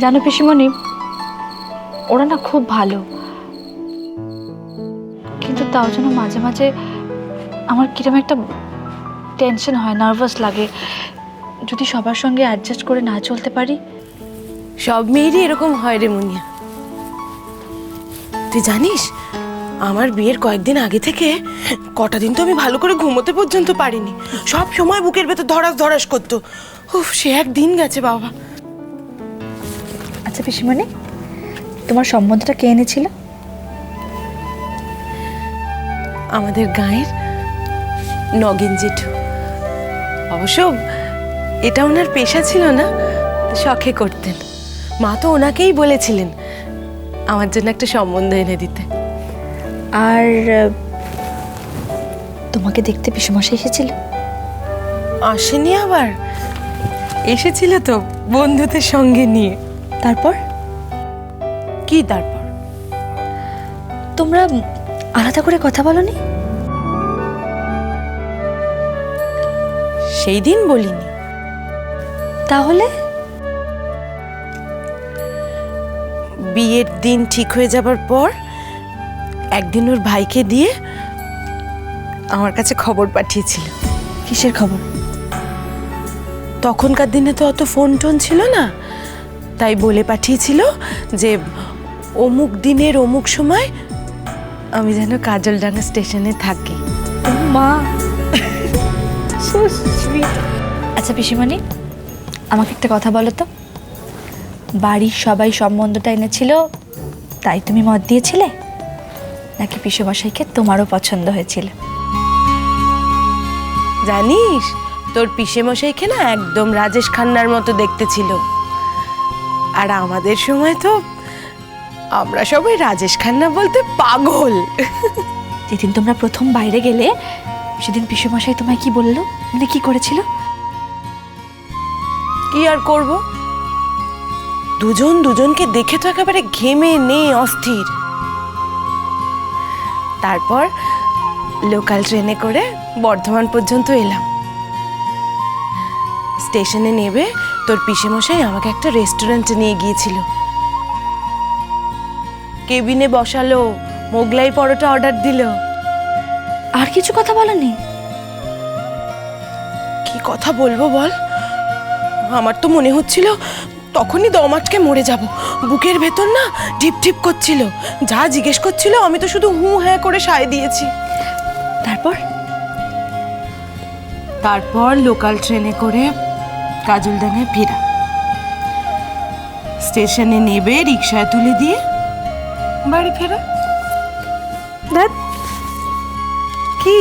জানো পিসিমণি, ওরা না খুব ভালো। কিন্তু তাও যেন মাঝে মাঝে আমার কিরম একটা টেনশন হয় নার্ভাস লাগে। যদি সবার সঙ্গে অ্যাডজাস্ট করে না চলতে পারি? সব মেয়েরই এরকম হয় রে মুনিয়া। তুই জানিস, আমার বিয়ের কয়েকদিন আগে থেকে কটা দিন তো আমি ভালো করে ঘুমোতে পর্যন্ত পারিনি। সব সময় বুকের ভেতর ধরাস ধরাস করতো। উফ, সে এক দিন গেছে বাবা। আচ্ছা পিসিমণি তোমার সম্বন্ধটা কে এনেছিল? আমাদের গায়ের নগেন জেঠু। অবশ্য এটা ওনার পেশা ছিল না শখে করতেন। মা তো ওনাকেই বলেছিলেন আমার জন্য একটা সম্বন্ধ এনে দিতে। আর তোমাকে দেখতে পিসুমাসে এসেছিল? আসেনি আবার? এসেছিল তো বন্ধুদের সঙ্গে নিয়ে। তারপর? কি তারপর? তোমরা আলাদা করে কথা বলনি? সেই দিন বলিনি। তাহলে? বিয়ের দিন ঠিক হয়ে যাবার পর একদিন ওর ভাইকে দিয়ে আমার কাছে খবর পাঠিয়েছিল। কিসের খবর? তখনকার দিনে তো অত ফোন টোন ছিল না। তাই বলে পাঠিয়েছিল যে অমুক দিনের অমুক সময় আমি যেন কাজলডাঙ্গা স্টেশনে থাকি। মা। আচ্ছা পিসিমণি আমাকে একটা কথা বলো তো। বাড়ির সবাই সম্বন্ধটা এনেছিল তাই তুমি মত দিয়েছিলে? নাকি পিসুমশাইকে তোমারও পছন্দ হয়েছিল? জানিস তোর পিসে মশাইকে না একদম রাজেশ খান্নার মতো দেখতে ছিল। আর আমাদের সময় তো আমরা সবাই রাজেশ খান্না বলতে পাগল। যেদিন তোমরা প্রথম বাইরে গেলে সেদিন পিসুমশাই তোমায় কি বলল? মানে কি করেছিল? কি আর করব? দুজন দুজনকে দেখে তো একেবারে ঘেমে নে অস্থির। তারপর লোকাল ট্রেনে করে বর্ধমান পর্যন্ত এলাম। স্টেশনে নেবে তোর পিসেমশাই আমাকে একটা রেস্টুরেন্টে নিয়ে গিয়েছিল। কেবিনে বসালো মোগলাই পরোটা অর্ডার দিল। আর কিছু কথা বলনি? কি কথা বলব বল? আমার তো মনে হচ্ছিল তখনই দম আটকে মরে যাব। বুকের ভেতর না ঢিপ ঢিপ করছিল। যা জিজ্ঞেস করছিল আমি তো শুধু হু হ্যাঁ করে সায় দিয়েছি। তারপর? তারপর লোকাল ট্রেনে করে কাজলডাঙ্গায় ফেরা। স্টেশনে নেবে রিক্সায় তুলে দিয়ে বাড়ি ফেরা। দেখ কি?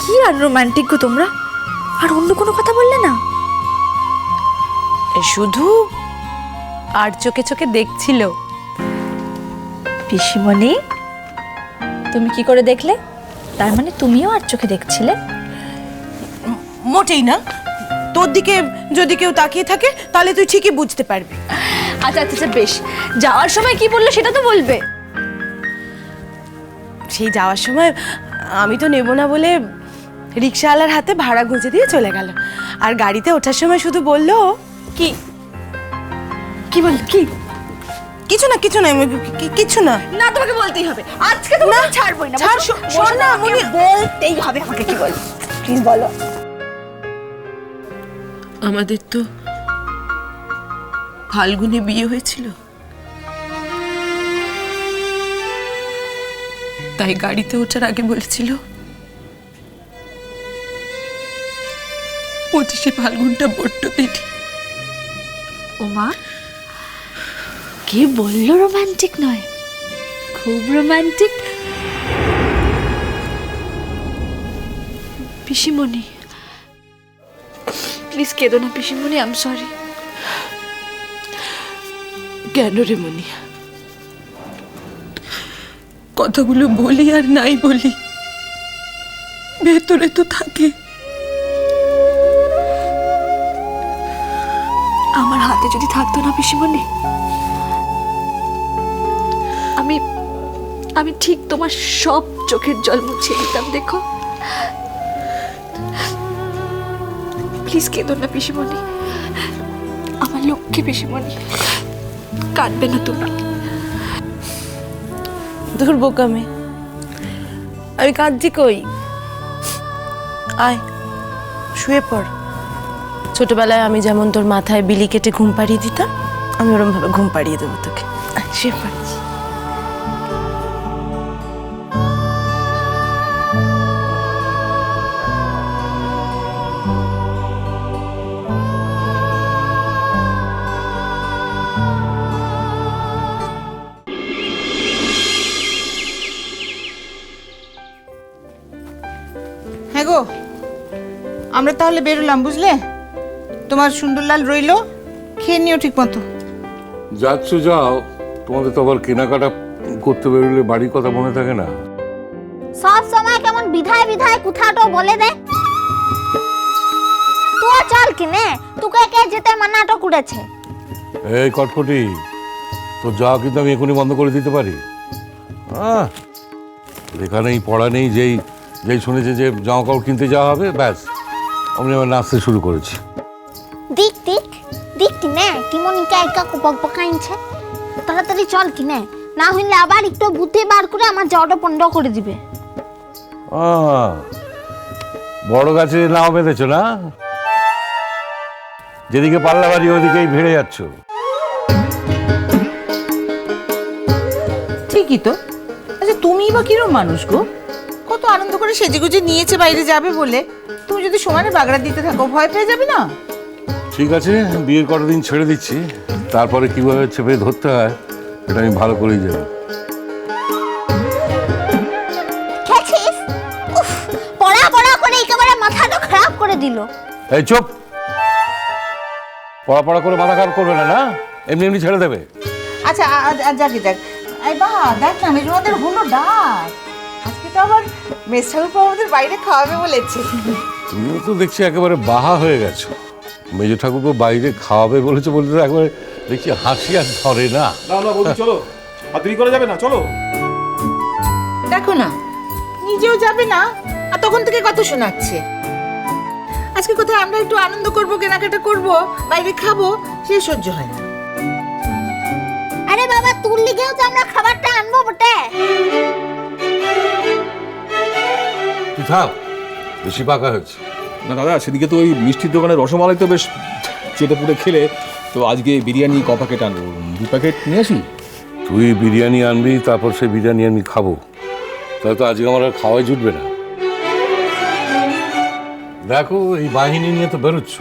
কি আর রোমান্টিক গো তোমরা? আর অন্য কোনো কথা বললে না? শুধু আর চোখে চোখে দেখছিল। পিসিমণি তুমি কি করে দেখলে? তার মানে তুমিও আর চোখে দেখছিলে? মোটেই না। তোর দিকে যদি কেউ তাকিয়ে থাকে তাহলে তুই ঠিকই বুঝতে পারবি। আচ্ছা আচ্ছা আচ্ছা, বেশ। যাওয়ার সময় কি বলল সেটা তো বলবে। সেই যাওয়ার সময় আমি তো নেব না বলে রিক্সাওয়ালার হাতে ভাড়া গুঁজে দিয়ে চলে গেল। আর গাড়িতে ওঠার সময় শুধু বলল কি? কি বল কি? কিছু না কিছু না কিছু না। না তোমাকে বলতেই হবে। আজকে তো না ছাড়বই না। ছাড়, শোন না, বলতেই হবে আমাকে কি বল প্লিজ বলো। আমাদের তো ফাল্গুনে বিয়ে হয়েছিল। তাই গাড়িতে ওঠার আগে বলেছিল, পঁচিশে ফাল্গুনটা বড্ড পেটি ও মা, কে বলল রোমান্টিক নয়? খুব রোমান্টিক। পিসিমণি প্লিজ কেঁদো না পিসিমণি আম সরি কেন রে মনিয়া কথাগুলো বলি আর নাই বলি। ভেতরে তো থাকে। আমার হাতে যদি থাকতো না পিসিমণি আমি আমি ঠিক তোমার সব চোখের জল মুছিয়ে দিতাম দেখো। প্লিজ কেঁদো না পিসিমণি। আমার লক্ষ্মী পিসিমণি। কাঁদবে না তুমি দূর বোকামে আমি কাঁদছি কই? আয়, শুয়ে পড়। ছোটবেলায় আমি যেমন তোর মাথায় বিলি কেটে ঘুম পাড়িয়ে দিতাম, আমি ওরম ভাবে ঘুম পাড়িয়ে দেবো তোকে। শুয়ে পড়। আমরা তাহলে বেরোলাম বুঝলে? তোমার সুন্দরলাল রইল খেয়ে নিও ঠিক মতো যাচ্ছ যাও। তোমাদের তো আবার কেনাকাটা করতে বেরোলে বাড়ির কথা মনে থাকে না। সব সময় কেমন বিধায় বিধায় কুথাটো বলে দে। তো চল কিনে তোকে কে যেতে মানাটো করেছে এই কটকটি তো যাওয়া কিন্তু আমি এখনই বন্ধ করে দিতে পারি। আহ, লেখা নেই পড়া নেই যেই যেই শুনেছে যে জামা কাপড় কিনতে যাওয়া হবে ব্যাস। আমি আবার নাচতে শুরু করেছি। দিক দিক দিক কি কিনে টিমনিকা একা বক বকাইছে তাড়াতাড়ি চল কিনে না না হইলে আবার একটু বুদ্ধি বার করে আমার যাওয়াটা পণ্ড করে দিবে। বড় গাছে নাও বেঁধেছ না? যেদিকে পাল্লা বাড়ি ওদিকেই ভিড়ে যাচ্ছ। ঠিকই তো। আচ্ছা তুমিই বা কিরম মানুষ গো? কত আনন্দ করে সেজেগুজে নিয়েছে বাইরে যাবে বলে। তুমি যদি সমানে বাগড়া দিতে থাকো ভয় পেয়ে যাবে না? ঠিক আছে বিয়ের কটা দিন ছেড়ে দিচ্ছি। তারপরে কীভাবে চেপে ধরতে হয় এটা আমি ভালো করেই উফ পড়া পড়া করে একেবারে মাথাটা খারাপ করে দিল। এই চুপ! পড়াপড়া করে মাথা খারাপ করবে না না? এমনি এমনি ছেড়ে দেবে। আচ্ছা যাকে এই বা দেখ না হলো ডাক। আজকে তো আবার মেস আমাদের বাইরে খাওয়াবে বলেছে। তুমিও তো দেখছি একেবারে বাহা হয়ে গেছো। মেজ ঠাকুরকে বাইরে খাওয়াবে বলেছে বলতে তো একবারে দেখছি হাসি আর ধরে না। না না বৌদি চলো। আর দেরি করা যাবে না চলো। দেখো না নিজেও যাবে না আর তখন থেকে কত শোনাচ্ছে। আজকে কোথায় আমরা একটু আনন্দ করব কেনাকাটা করব বাইরে খাব সে সহ্য হয় না। আরে বাবা তোর লিগেও তো আমরা খাবারটা আনব বটে। তুই থাক। বেশি পাকা হচ্ছে না দাদা সেদিকে তো ওই মিষ্টির দোকানে রসমালাই তো বেশ চেটে পুটে খেলে। তো আজকে বিরিয়ানি ক প্যাকেট আনব? দু প্যাকেট নিয়ে আসি? তুই বিরিয়ানি আনবি তারপর সেই বিরিয়ানি আমি খাব। তাহলে তো আজকে আমার আর খাওয়াই জুটবে না। দেখো এই বাহিনী নিয়ে তো বেরোচ্ছ।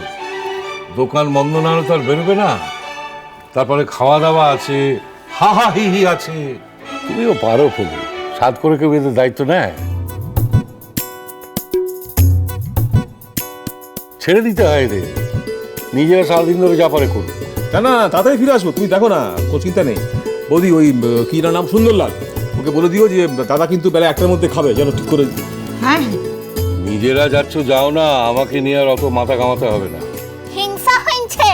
দোকান বন্ধ না হলে তো আর বেরোবে না। তারপরে খাওয়া দাওয়া আছে হা হা হি হি আছে। তুমিও পারো খুব। সাত করে কেউ এদের দায়িত্ব নেয়? ছেড়ে দিতে হয় এদের নিজেরা সারাদিন ধরে যা পারে করুক। না না তাড়াতাড়ি ফিরে আসব। তুমি দেখো না কোনো চিন্তা নেই। বৌদি ওই কি না নাম সুন্দরলাল। ওকে বলে দিও যে দাদা কিন্তু বেলা একটার মধ্যে খাবে যেন ঠিক করে হ্যাঁ। নিজেরা যাচ্ছ যাও না আমাকে নিয়ে আর অত মাথা কামাতে হবে না। হিংসা হইছে?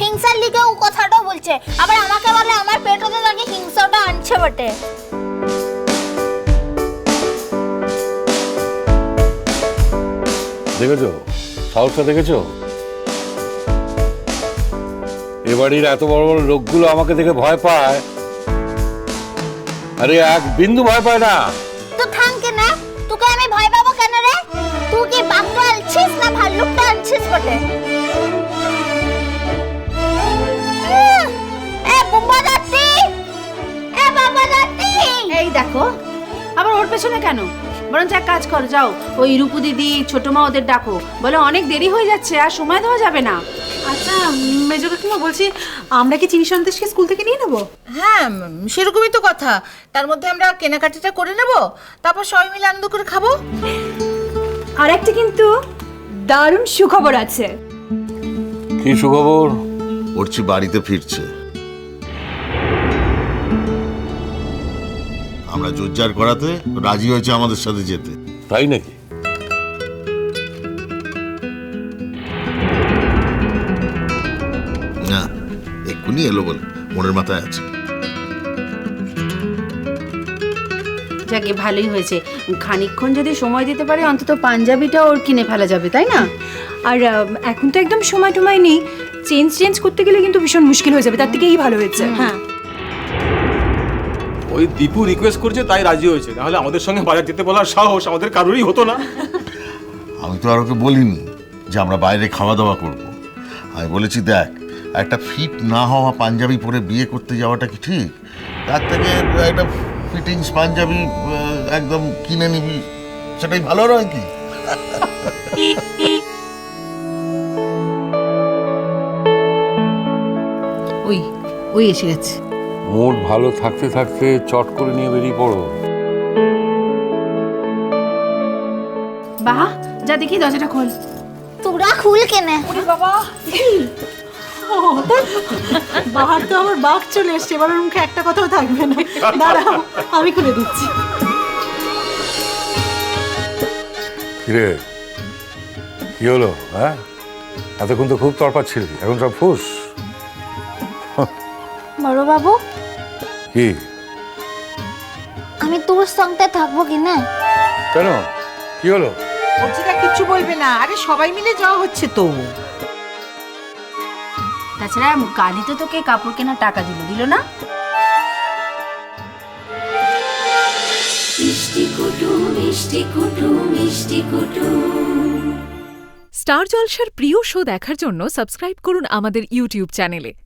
হিংসার লিগে ও কথাটা বলছে। আবার আমাকে বলে আমার পেটতে লাগে হিংসাটা আনছে বটে। দেখেছ? সাহসটা দেখেছ? এ বাড়ির এত বড় বড় লোকগুলো আমাকে দেখে ভয় পায়। আরে এক বিন্দু ভয় পায় না। তো থামকে না তোকে আমি ভয় পাবো কেন রে? তুই কি বাঘটা না ভাল্লুকটা আনছিস বটে? এ বুম্বা যাত্রী এ বাবা যাত্রী এই দেখো আবার ওর পেছনে কেন? বরঞ্চ এক কাজ কর যাও। ওই রূপু দিদি ছোট মা ওদের ডাকো। বলে অনেক দেরি হয়ে যাচ্ছে আর সময় দেওয়া যাবে না। আচ্ছা মেজো কাকিমা বলছি আমরা কি চিনি সন্দেশকে স্কুল থেকে নিয়ে নেব? হ্যাঁ সেরকমই তো কথা। তার মধ্যে আমরা কেনাকাটিটা করে নেব তারপর সবাই মিলে আনন্দ করে খাব। আর একটা কিন্তু দারুণ সুখবর আছে। কি সুখবর? অর্চি বাড়িতে ফিরছে। আমরা জোরজার করাতে রাজি হয়েছে আমাদের সাথে যেতে। তাই নাকি? না এক্ষুনি এলো বলে মনের মাথায় আছে। যাকে ভালোই হয়েছে খানিকক্ষণ যদি সময় দিতে পারে অন্তত পাঞ্জাবিটা ওর কিনে ফেলা যাবে তাই না? আর আহ, এখন তো একদম সময় টময় নেই চেঞ্জ চেঞ্জ করতে গেলে কিন্তু ভীষণ মুশকিল হয়ে যাবে তার থেকেই ভালো হয়েছে। হ্যাঁ। ওই দীপু রিকোয়েস্ট করছে তাই রাজি হয়েছে। নাহলে আমাদের সঙ্গে বাজার যেতে বলার সাহস আমাদের কারোরই হতো না। আমি তো আর ওকে বলিনি যে আমরা বাইরে খাওয়া দাওয়া করব। আমি বলেছি দেখ একটা ফিট না হওয়া পাঞ্জাবি পরে বিয়ে করতে যাওয়াটা কি ঠিক? তার থেকে একটা ফিটিংস পাঞ্জাবি একদম কিনে নিবি সেটাই ভালো নয় কি? ওই ওই এসে গেছে। মুড ভালো থাকতে থাকতে চট করে নিয়ে বেরিয়ে পড়ো। বাহা যা দেখি দরজাটা খোল। তোরা খুল কেনে। বাহার তো আমার বাঘ চলে এসছে এবার ওর মুখে একটা কথাও থাকবে না। দাঁড়াও আমি খুলে দিচ্ছি। কিরে কি হলো হ্যাঁ? এতক্ষণ তো খুব তরপাচ্ছিলি এখন সব ফুস। বড় বাবু কি? আমি তোর সঙ্গে থাকব কি না? কেন? কি হলো? অর্চিতা কিচ্ছু বলবে না। আরে সবাই মিলে যাওয়া হচ্ছে তো। তাছাড়া কালি তো তোকে কাপড় কেনার টাকা দিল দিল না? স্টার জলসার প্রিয় শো দেখার জন্য সাবস্ক্রাইব করুন আমাদের ইউটিউব চ্যানেলে।